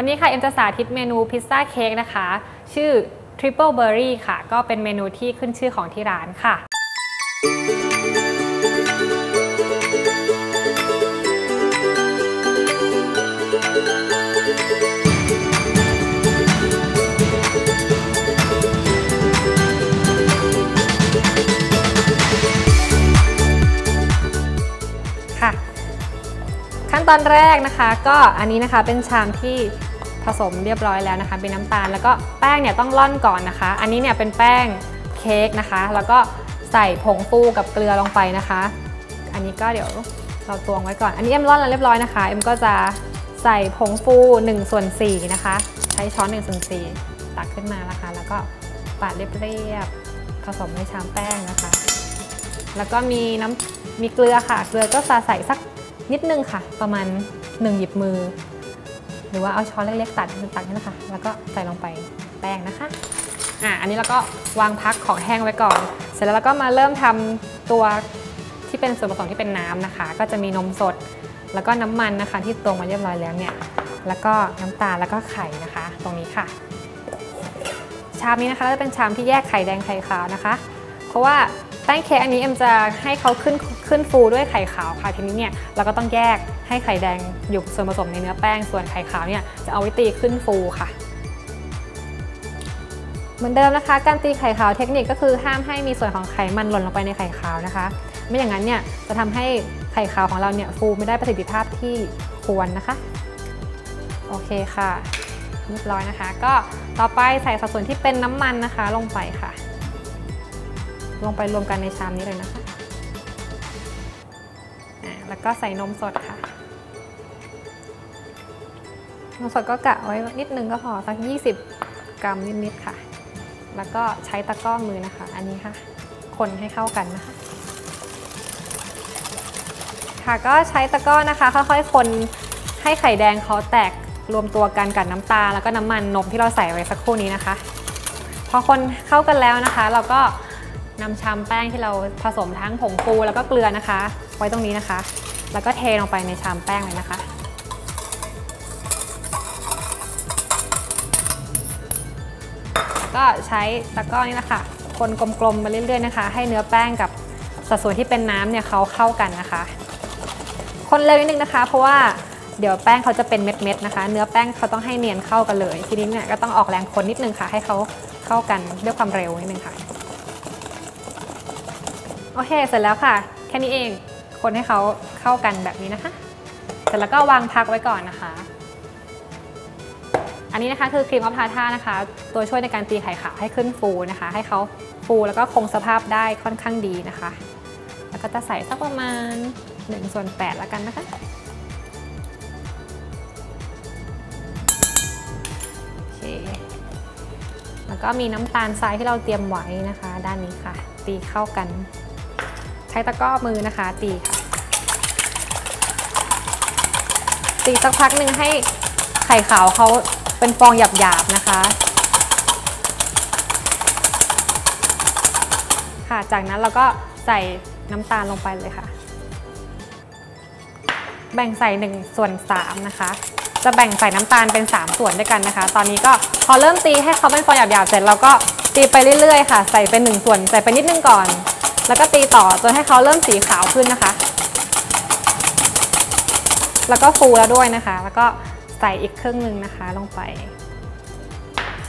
วันนี้ค่ะเอ็มจะสาธิตเมนูพิซซ่าเค้กนะคะ ชื่อ Triple Berry ค่ะ ก็เป็นเมนูที่ขึ้นชื่อของที่ร้านค่ะ ค่ะ ขั้นตอนแรกนะคะ ก็อันนี้นะคะเป็นชามที่ ผสมเรียบร้อยแล้วนะคะเป็นน้ำตาล แล้วก็แป้งเนี่ยต้องร่อนก่อนนะคะ อันนี้เนี่ยเป็นแป้งเค้กนะคะ แล้วก็ใส่ผงฟูกับเกลือลงไปนะคะ อันนี้ก็เดี๋ยวเราตวงไว้ก่อน อันนี้เอ็มร่อนแล้วเรียบร้อยนะคะ เอ็มก็จะใส่ผงฟู1ส่วน4นะคะ ใช้ช้อน1ส่วน4ตักขึ้นมานะคะ แล้วก็ปาดเรียบๆผสมในชามแป้งนะคะ แล้วก็มีน้ำมีเกลือค่ะ เกลือก็จะใส่สักนิดนึงค่ะ ประมาณ 1 หยิบมือ หรือว่าเอาช้อนเล็กๆตัดตักนี่นะคะแล้วก็ใส่ลงไปแป้งนะคะ อะ อันนี้เราก็วางพักของแห้งไว้ก่อน เสร็จแล้วเราก็มาเริ่มทำตัวที่เป็นส่วนผสมที่เป็นน้ำนะคะ ก็จะมีนมสด แล้วก็น้ำมันนะคะ ที่ตวงมาเรียบร้อยแล้วเนี่ย แล้วก็น้ำตาลแล้วก็ไข่นะคะ ตรงนี้ค่ะ ชามนี้นะคะจะเป็นชามที่แยกไข่แดงไข่ขาวนะคะ เพราะว่า แป้งเค้กอันนี้เอ็มจะให้เขาขึ้นขึ้นฟูด้วยไข่ขาวค่ะทีนี้เนี่ยเราก็ต้องแยกให้ไข่แดงอยู่ส่วนผสมในเนื้อแป้งส่วนไข่ขาวเนี่ยจะเอาไว้ตีขึ้นฟูค่ะ เหมือนเดิมนะคะ การตีไข่ขาวเทคนิคก็คือห้ามให้มีส่วนของไขมันหล่นลงไปในไข่ขาวนะคะ ไม่อย่างนั้นเนี่ยจะทำให้ไข่ขาวของเราเนี่ยฟูไม่ได้ประสิทธิภาพที่ควรนะคะโอเคค่ะเรียบร้อยนะคะ ก็ต่อไปใส่สัดส่วนที่เป็นน้ำมันนะคะลงไปค่ะ ลงไปรวมกันในชามนี้เลยนะคะ แล้วก็ใส่นมสดค่ะ นมสดก็กะไว้นิดนึงก็พอสัก 20 กรัมนิดๆค่ะ แล้วก็ใช้ตะกร้อมือนะคะ อันนี้ค่ะ คนให้เข้ากันนะคะ ค่ะก็ใช้ตะกร้อนะคะ ค่อยๆ คนให้ไข่แดงเขาแตกรวมตัวกันกับน้ำตาลแล้วก็น้ำมันนมที่เราใส่ไว้สักครู่นี้นะคะ พอคนเข้ากันแล้วนะคะ เราก็ นำชามแป้งที่เราผสมทั้งผงฟูแล้วก็เกลือนะคะ ไว้ตรงนี้นะคะ แล้วก็เทลงไปในชามแป้งเลยนะคะ ก็ใช้ตะกร้อนี่นะคะ คนกลมๆไปเรื่อยๆนะคะ ให้เนื้อแป้งกับสัดส่วนที่เป็นน้ำเนี่ยเขาเข้ากันนะคะ คนเร็วนิดนึงนะคะ เพราะว่าเดี๋ยวแป้งเขาจะเป็นเม็ดๆนะคะ เนื้อแป้งเขาต้องให้เนียนเข้ากันเลย ทีนี้เนี่ยก็ต้องออกแรงคนนิดนึงค่ะ ให้เขาเข้ากันด้วยความเร็วนิดนึงค่ะ โอเค เสร็จแล้วค่ะ แค่นี้เอง คนให้เขาเข้ากันแบบนี้นะคะ เสร็จแล้วก็วางพักไว้ก่อนนะคะ อันนี้นะคะคือครีมออฟทาท่านะคะ ตัวช่วยในการตีไข่ขาวให้ขึ้นฟูนะคะ ให้เขาฟูแล้วก็คงสภาพได้ค่อนข้างดีนะคะ แล้วก็จะใส่สักประมาณ1ส่วน8แล้วกันนะคะโอเคแล้วก็มีน้ำตาลทรายที่เราเตรียมไว้นะคะ ด้านนี้ค่ะ ตีเข้ากัน ใช้ตะกร้อมือนะคะ ตีค่ะตีสักพักหนึ่งให้ไข่ขาวเขาเป็นฟองหยาบๆนะคะ ค่ะจากนั้นเราก็ใส่น้ำตาลลงไปเลยค่ะ แบ่งใส่1ส่วน3นะคะ จะแบ่งใส่น้ำตาลเป็น 3 ส่วนด้วยกันนะคะ ตอนนี้ก็พอเริ่มตีให้เขาเป็นฟองหยาบๆเสร็จเราก็ตีไปเรื่อยๆค่ะ ใส่เป็น1ส่วนใส่ไปนิดนึงก่อน แล้วก็ตีต่อจนให้เขาเริ่มสีขาวขึ้นนะคะ แล้วก็ฟูแล้วด้วยนะคะ แล้วก็ใส่อีกครึ่งหนึ่งนะคะลงไป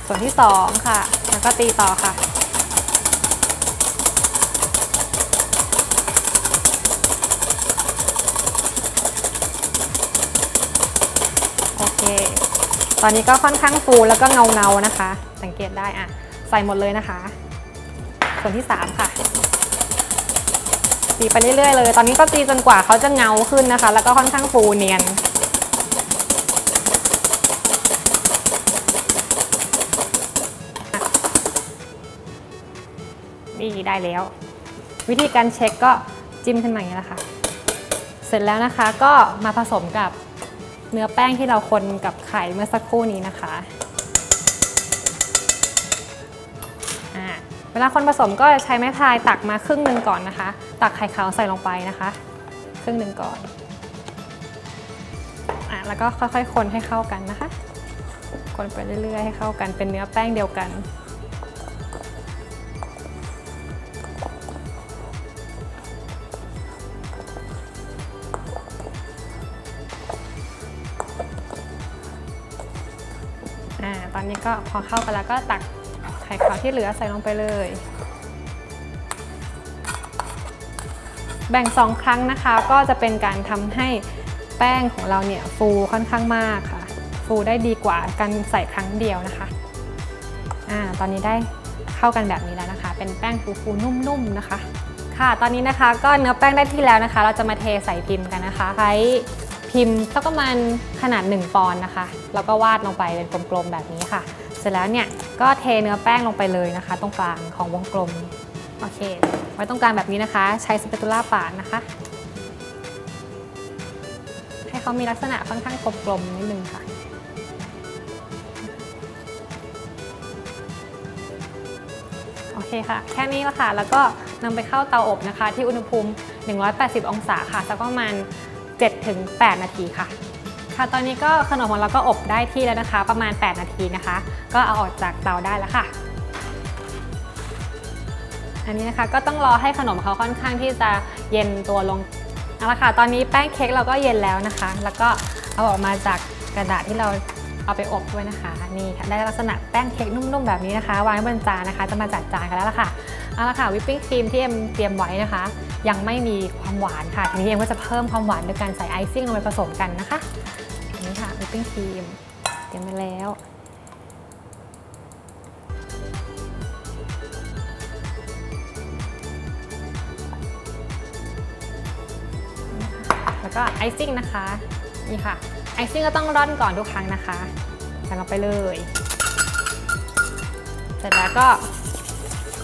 ส่วนที่2ค่ะ แล้วก็ตีต่อค่ะ โอเค ตอนนี้ก็ค่อนข้างฟูแล้วก็เงาเงานะคะ สังเกตได้อะใส่หมดเลยนะคะ ส่วนที่3ค่ะ ตีไปเรื่อยๆเลย ตอนนี้ก็ตีจนกว่าเขาจะเงาขึ้นนะคะ แล้วก็ค่อนข้างฟูเนียนนี่ได้แล้ว วิธีการเช็คก็จิ้มขึ้นมาอย่างนี้แหละค่ะ เสร็จแล้วนะคะก็มาผสมกับเนื้อแป้งที่เราคนกับไข่เมื่อสักครู่นี้นะคะ เวลาคนผสมก็ใช้ไม้พายตักมาครึ่งหนึ่งก่อนนะคะ ตักไข่ขาวใส่ลงไปนะคะ ครึ่งหนึ่งก่อนอ่าแล้วก็ค่อยๆ คนให้เข้ากันนะคะ คนไปเรื่อยๆ ให้เข้ากันเป็นเนื้อแป้งเดียวกันอ่าตอนนี้ก็พอเข้ากันแล้วก็ตัก ข่ขาวที่เหลือใส่ลงไปเลย แบ่งสองครั้งนะคะ ก็จะเป็นการทำให้แป้งของเราเนี่ยฟูค่อนข้างมากค่ะ ฟูได้ดีกว่าการใส่ครั้งเดียวนะคะอ่าตอนนี้ได้เข้ากันแบบนี้แล้วนะคะ เป็นแป้งฟูๆนุ่มๆนะคะ ค่ะตอนนี้นะคะก็เนื้อแป้งได้ที่แล้วนะคะ เราจะมาเทใส่พิมพ์กันนะคะใช้พิมพ์สักประมาณขนาด 1 ปอนด์นะคะ แล้วก็วาดลงไปเป็นกลมๆแบบนี้ค่ะ เสร็จแล้วเนี่ยก็เทเนื้อแป้งลงไปเลยนะคะ ตรงกลางของวงกลมโอเค ไว้ตรงกลางแบบนี้นะคะ ใช้สเปตูล่าปาดนะคะ ให้เขามีลักษณะค่อนข้างกลมๆนิดนึงค่ะโอเคค่ะ แค่นี้ละค่ะ แล้วก็นำไปเข้าเตาอบนะคะ ที่อุณหภูมิ 180 องศาค่ะสักประมาณ7-8 นาทีค่ะ ค่ะ ตอนนี้ก็ขนมของเราก็อบได้ที่แล้วนะคะ ประมาณ 8 นาทีนะคะ ก็เอาออกจากเตาได้แล้วค่ะ อันนี้นะคะก็ต้องรอให้ขนมเขาค่อนข้างที่จะเย็นตัวลงเอาละค่ะ ตอนนี้แป้งเค้กเราก็เย็นแล้วนะคะ แล้วก็เอาออกมาจากกระดาษที่เราเอาไปอบด้วยนะคะ นี่ค่ะ ได้ลักษณะแป้งเค้กนุ่มๆแบบนี้นะคะ วางบนจานนะคะ จะมาจัดจานกันแล้วล่ะค่ะ เอาละค่ะวิปปิ้งครีมที่เอ็มเตรียมไว้นะคะ ยังไม่มีความหวานค่ะ ทีนี้เอ็มก็จะเพิ่มความหวานโดยการใส่ไอซิ่งลงไปผสมกันนะคะอันนี้ค่ะวิปปิ้งครีมเตรียมไปแล้วแล้วก็ไอซิ่งนะคะนี่ค่ะไอซิ่งก็ต้องร่อนก่อนทุกครั้งนะคะใส่ลงไปเลย เสร็จแล้วก็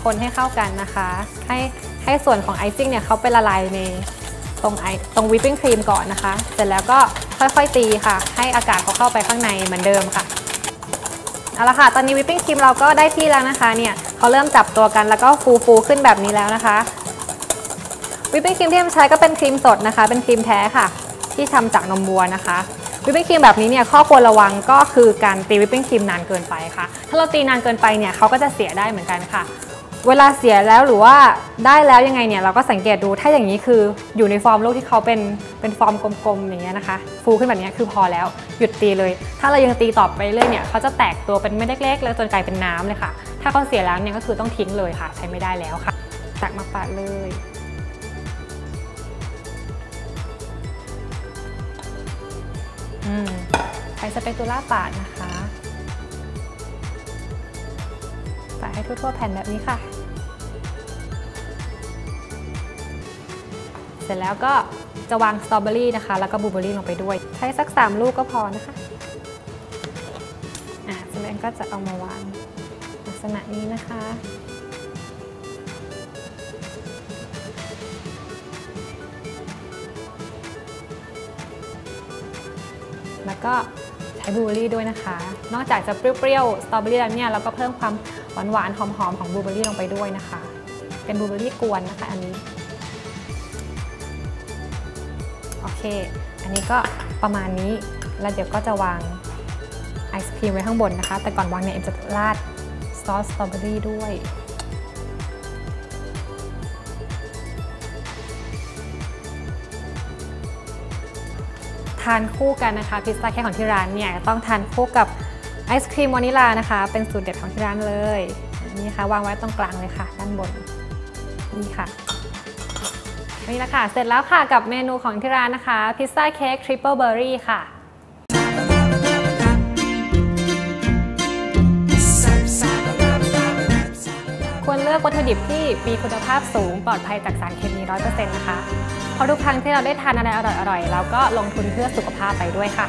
คนให้เข้ากันนะคะ ให้ให้ส่วนของไอซิ่งเนี่ยเขาไปละลายในตรงไอตรงวิปปิ้งครีมก่อนนะคะ เสร็จแล้วก็ค่อยๆตีค่ะ ให้อากาศเขาเข้าไปข้างในเหมือนเดิมค่ะเอาละค่ะ ตอนนี้วิปปิ้งครีมเราก็ได้ที่แล้วนะคะเนี่ยเขาเริ่มจับตัวกันแล้วก็ฟูฟูขึ้นแบบนี้แล้วนะคะ วิปปิ้งครีมที่เอ็มใช้ก็เป็นครีมสดนะคะ เป็นครีมแท้ค่ะ ที่ทำจากนมวัวนะคะวิปปิ้งครีมแบบนี้เนี่ยข้อควรระวังก็คือการตีวิปปิ้งครีมนานเกินไปค่ะ ถ้าเราตีนานเกินไปเนี่ยเขาก็จะเสียได้เหมือนกันค่ะ เวลาเสียแล้วหรือว่าได้แล้วยังไงเนี่ยเราก็สังเกตดูถ้าอย่างนี้คืออยู่ในฟอร์มลูกที่เขาเป็นเป็นฟอร์มกลมๆอย่างเงี้ยนะคะ ฟูขึ้นแบบนี้คือพอแล้วหยุดตีเลย ถ้าเรายังตีต่อไปเรื่อยเนี่ยเขาจะแตกตัวเป็นเม็ดเล็กๆ แล้วจนกลายเป็นน้ำเลยค่ะ ถ้าเขาเสียแล้วเนี่ยก็คือต้องทิ้งเลยค่ะ ใช้ไม่ได้แล้วค่ะตักมาปาดเลยอืมใช้สเปตูล่าปาดนะคะ ให้ทั่วๆแผ่นแบบนี้ค่ะ เสร็จแล้วก็จะวางสตรอเบอรี่นะคะ แล้วก็บลูเบอรี่ลงไปด้วย ใช้สัก 3 ลูกก็พอนะคะอะสแลนก็จะเอามาวางลักษณะนี้นะคะแล้วก็ใช้บลูเบอรี่ด้วยนะคะ นอกจากจะเปรี้ยวๆ สตรอเบอรี่แล้วเนี่ยเราก็เพิ่มความ หวานๆหอมๆของบลูเบอร์รี่ลงไปด้วยนะคะ เป็นบลูเบอรี่กวนนะคะอันนี้โอเค อันนี้ก็ประมาณนี้แล้วเดี๋ยวก็จะวางไอศครีมไว้ข้างบนนะคะ แต่ก่อนวางเนี่ยเอ็มจะราดซอสสตรอเบอรี่ด้วยทานคู่กันนะคะพิซซ่าแค่ของที่ร้านเนี่ยต้องทานคู่กับ ไอศครีมวานิลานะคะ เป็นสูตรเด็ดของที่ร้านเลยนี่ค่ะวางไว้ตรงกลางเลยค่ะ ด้านบนนี่ค่ะนี่แหละค่ะเสร็จแล้วค่ะกับเมนูของที่ร้านนะคะ พิซซ่าเค้กทริปเปิลเบอร์รี่ค่ะควรเลือกวัตถุดิบที่มีคุณภาพสูงปลอดภัยจากสารเคมี 100%นะคะ เพราะทุกครั้งที่เราได้ทานอะไรอร่อยๆเราก็ลงทุนเพื่อสุขภาพไปด้วยค่ะ